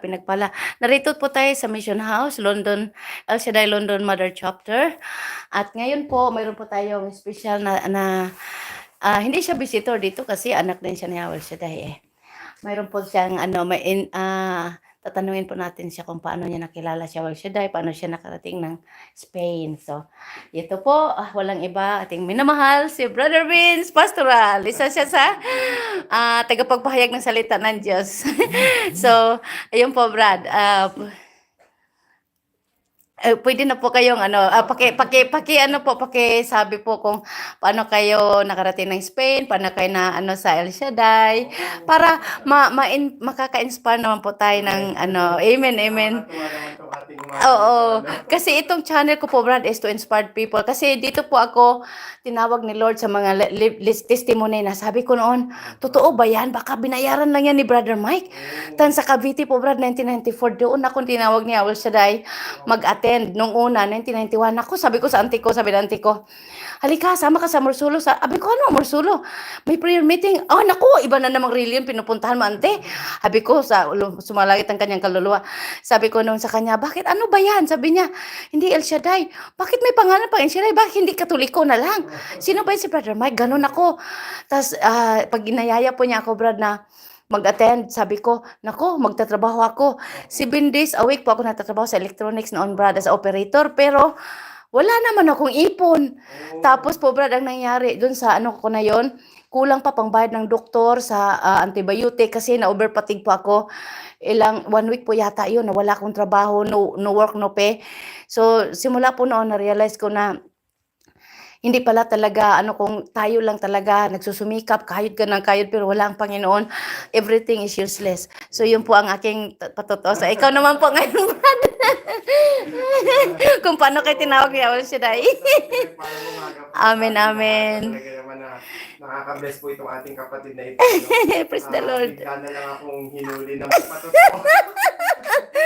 Pinagpala. Narito po tayo sa Mission House, London, El Shaddai London Mother Chapter. At ngayon po, mayroon po tayong special na, na ah, hindi siya visitor dito kasi anak din siya ni El Shaddai eh. Mayroon po siyang ano, may in, ah, tatanungin po natin siya kung paano niya nakilala siya El Shaddai, paano siya nakarating ng Spain. So, ito po, ah, walang iba, ating minamahal, si Brother Vince Pastoral. Isa siya sa ah, tagapagpahayag ng salita ng Diyos. so, ayun po, Brad. ah, eh, pwede na po kayong ano, ah, paki, paki, paki, ano po, paki sabi po kung paano kayo nakarating ng Spain, paano kayo na ano sa El Shaddai, para ma, ma in, makaka-inspire naman po tayo ng ano, amen, amen. Oo. Kasi itong channel ko po, Brad, is to inspire people. Kasi dito po ako tinawag ni Lord sa mga testimony na sabi ko noon, totoo ba yan? Baka binayaran lang yan ni Brother Mike. Tan sa Cavite po, Brad, 1994. Doon ako tinawag ni Awal Shaddai mag-attend. Nung una, 1991. Ako, sabi ko sa auntie ko, sabi ng auntie ko, halika, sama ka sa Morsulo. Sabi ko, ano, Morsulo? May prayer meeting. Oh, naku, iba na namang religion, pinupuntahan mo, ante. Sabi ko, sa, sumalagit ang kanyang kaluluwa. Sabi ko noon sa kanya, bakit ano ba yan? Sabi niya, hindi El Shaddai. Bakit may pangalan pa El Shaddai? Bakit hindi katoliko na lang? Sino ba yun si Brother Mike? Ganun ako. Tapos, ah, pag ginayaya po niya ako, Brad, na mag-attend, sabi ko, nako, magtatrabaho ako. Seven days a week po ako natatrabaho sa electronics noon, Brad, as operator. Pero, wala naman akong ipon. Oo. Tapos po, Brad, ang nangyari dun sa ano ko na yon kulang pa pangbayad ng doktor sa ah, antibiotic kasi na-overpatig po ako. Ilang, one week po yata yun, na wala akong trabaho, no, no work, no pay. So, simula po noon, na-realize ko na hindi pala talaga, ano kung tayo lang talaga nagsusumikap, kayod ka ng kayod, pero wala ang Panginoon, everything is useless. So, yun po ang aking patotoo. So, ikaw naman po ngayon, Brad. kung paano kayo tinawag ni Awal Shaddai. Amen, amen. Nakaka-bless po itong ating kapatid na ito. Praise the Ah, Lord. Bigla na lang akong hinuli ng patotoo.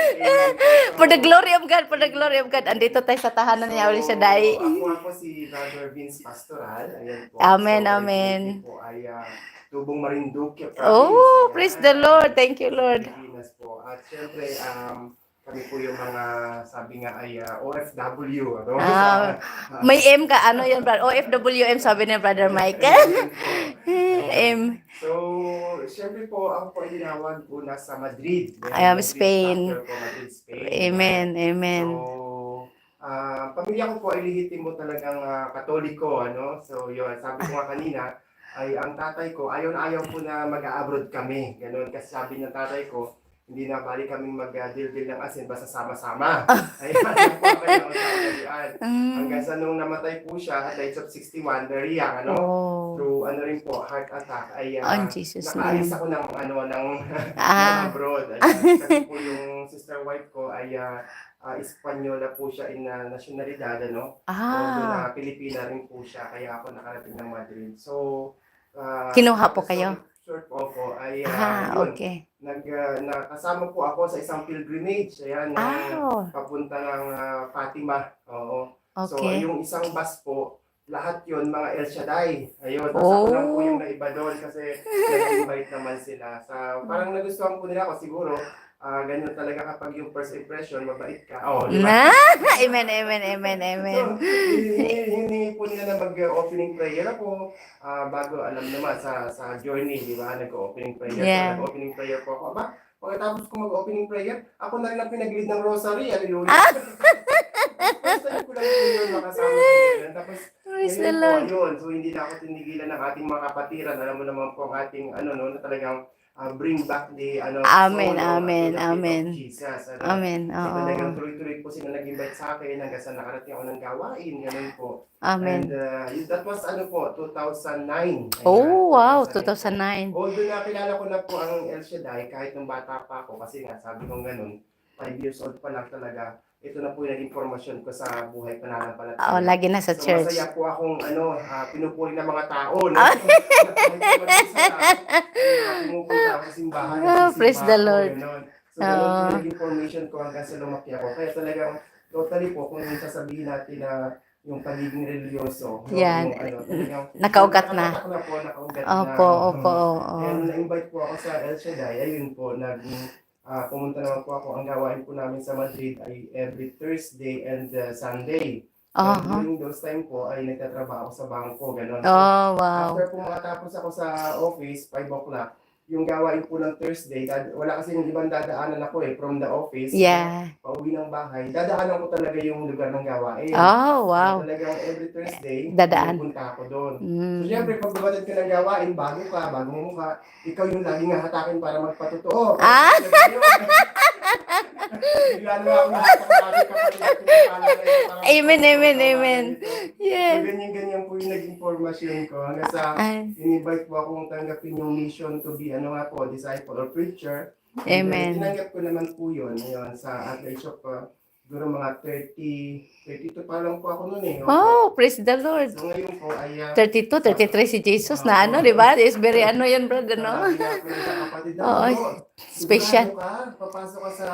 For the glory of God, for the glory of God. Andito tayo sa tahanan ni Awal Shaddai. So, ako ako si Brother Vince Pastoral. Ayan po. Amen, So, amen. po ay ah, Tubong Marinduque. Oh, Ayan. praise the Lord. Thank you, Lord. Pilipinas po. At syempre, um, kami po yung mga sabi nga ay ah, OFW. Ano? Ah, May M ka, ano yun, brother? OFWM, sabi ni Brother Mike. M. So, syempre po, ay tinawag po nasa Madrid. I am Madrid Spain. chapter po, Madrid, Spain. Amen, amen. So, ah, pamilya ko po ay lihitimo talagang ah, katoliko, ano? So, yun, sabi ko nga kanina, ay ang tatay ko, ayaw na ayaw po na mag-abroad kami. Ganun, kasi sabi ng tatay ko, hindi na bali kaming mag-deal-deal ng asin, basta sama-sama. Ayan, yan po ang kanyang usapan. Mm. Hanggang sa nung namatay po siya at age of 61, very young, ano? Oh. Through ano rin po, heart attack, ay Oh, ah, in Jesus' nakaalis name. ako ng ano ng Ah. ng abroad. Ayan, kasi po yung sister wife ko ay ah, ah, Espanyola po siya in ah, nasyonalidad ano. So Ah. na Pilipina rin po siya kaya ako nakarating ng Madrid. So ah, Kinuha po kayo? Short po po ay Ah, ah, yun, okay. Nag ah, nakasama po ako sa isang pilgrimage ayan na Ah, oh, papunta ng ah, Fatima. Oo. So okay. yung isang bus po lahat yon mga El Shaddai. Ayun, tapos ako lang po Oh. yung naiba doon kasi nag-invite naman sila. Sa, parang nagustuhan po nila ako siguro. Ah ganun talaga kapag yung first impression, mabait ka. Oh, di ba? Na? Amen, amen, amen, amen. So, hiningi po nila na mag-opening prayer ako ah, bago alam naman sa sa journey, di ba? Nag-opening prayer. Yeah. So, nag-opening prayer po ako. Aba, pagkatapos ko mag-opening prayer, ako na rin ang pinag-lead ng rosary. Hallelujah. Ah! First time ko lang po yun makasama sa ganun. Tapos, Praise the Lord. yun. So, hindi na ako tinigilan ng ating mga kapatiran. Alam mo naman po ang ating, ano, no, na talagang ah, bring back the, ano, Amen, soul, amen, of amen. Jesus. Ano, Amen. So, talagang Oo. tuloy-tuloy po sila nag-invite sa akin hanggang sa nakarating ako ng gawain. Ganun po. Amen. And uh, that was ano po, 2009. Ayan, Oh, wow. 2009. 2009. Although nakilala ko na po ang El Shaddai kahit nung bata pa ako kasi nga sabi ko ganun, 5 years old pa lang talaga. Ito na po yung naging formasyon ko sa buhay pananampalataya. Oh, lagi na sa So, church. masaya po akong ano, ah, pinupuri ng mga tao. No? Ah. Pumupunta ako sa simbahan. Ah, nagsisimba praise the Lord. ganun. So, ganun po Ah. yung naging formation ko hanggang sa lumaki ako. Kaya talagang totally po kung sasabihin natin na yung pagiging religyoso. Yan. yung ano, Nakaugat na. Na po, nakaugat na. Opo, opo, Oo. oo. Kaya nung na-invite po ako sa El Shaddai, ayun po, nag, ah, pumunta naman po ako. Ang gawain po namin sa Madrid ay every Thursday and uh, Sunday. Aha. During those time po ay nagtatrabaho sa bangko, gano'n. Oh, wow. After po makatapos ako sa office, 5 o'clock, yung gawain po ng Thursday, dad- wala kasi yung ibang dadaanan ako eh, from the office, Yeah. pauwi ng bahay, dadaanan ko talaga yung lugar ng gawain. Oh, wow. So, talagang every Thursday, Dadaan. pupunta ako doon. So, Mm. syempre, pag dumating ka ng gawain, bago ka, bagong mukha, ikaw yung laging hahatakin para magpatotoo. Ah! Lagi Amen, amen, amen. So, Yeah. ganyan-ganyan po yung naging formasyon ko hanggang sa in-invite po akong tanggapin yung mission to be ano nga po, disciple or preacher. Amen. Uh, tinanggap ko naman po yun, yun sa at the age of uh, siguro mga 30, 32 pa lang po ako noon eh. Oh, praise the Lord. So ngayon po ay uh, 32, 33 si Jesus na ano, di ba? Is very ano yun, brother, no? Oo, ano, special. ka, papasok ka sa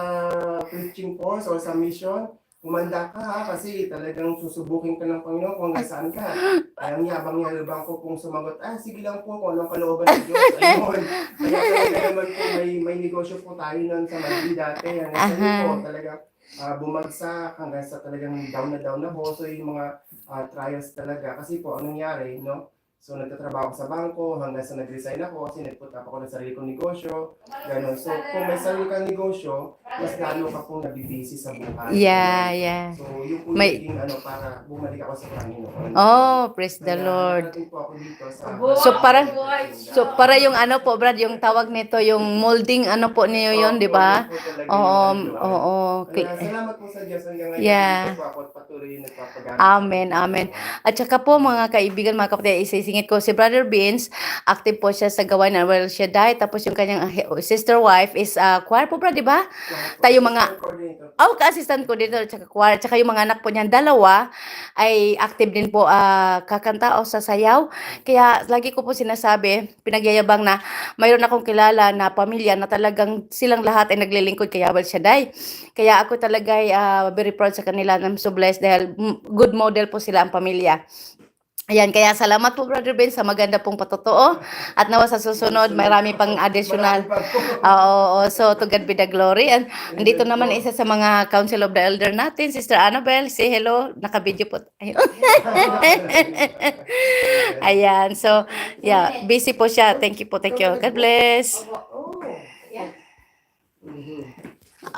preaching course or sa mission, kumanda ka ha, kasi talagang susubukin ka ng Panginoon kung hanggang saan ka. Kaya ang yabang-yabang ko kung sumagot, ah, sige lang po kung anong kalooban ng Diyos. Ayun. Kaya talaga naman po, may, may negosyo po tayo nun sa Madrid dati. Hanggang sa Aha. po, talagang ah, bumagsak hanggang sa talagang down na down na po. So yung mga ah, trials talaga. Kasi po, anong nangyari, no? So nagtatrabaho sa bangko hanggang sa nag-resign ako kasi nag-put up ako ng sarili kong negosyo. Ganun. So kung may sarili kang negosyo, mas lalo ka pong nabibisi sa buhay. Yeah, yeah. So yung po May- yung naging ano, para bumalik ako sa Panginoon. Oh, praise the Kaya Lord. narating po ako dito sa... So, para- So, para yung ano po, Brad, yung tawag nito, yung molding ano po niyo yun, di ba? Oo, oo. Kaya salamat po sa Diyos hanggang ngayon. Yeah. Dito po ako at patuloy yung nagpapagamit. Amen, amen. At saka po mga kaibigan, mga kapatid, isisingit ko si Brother Beans, active po siya sa gawain ng Well Shaddai, tapos yung kanyang sister wife is uh, choir po, Brad, di ba? Tayo mga- Coordinator. Oh, ka-assistant ko dito, tsaka choir, tsaka yung mga anak po niyan, dalawa, ay active din po ah, kakanta o sa sayaw. Kaya lagi ko po sinasabi, pinagyayabang na mayroon akong kilala na pamilya na talagang silang lahat ay naglilingkod kay Abel Shaddai. Kaya ako talaga ay ah, very proud sa kanila. I'm so blessed dahil good model po sila ang pamilya. Ayan, kaya salamat po Brother Ben sa maganda pong patotoo. At nawa sa susunod, marami pang additional. Oo, oo. so to God be the glory. And andito naman isa sa mga Council of the Elder natin, Sister Annabel. Say hello. Naka-video po. Ayun. Ayan. So, yeah, busy po siya. Thank you po. Thank you. God bless. Oh. Mhm.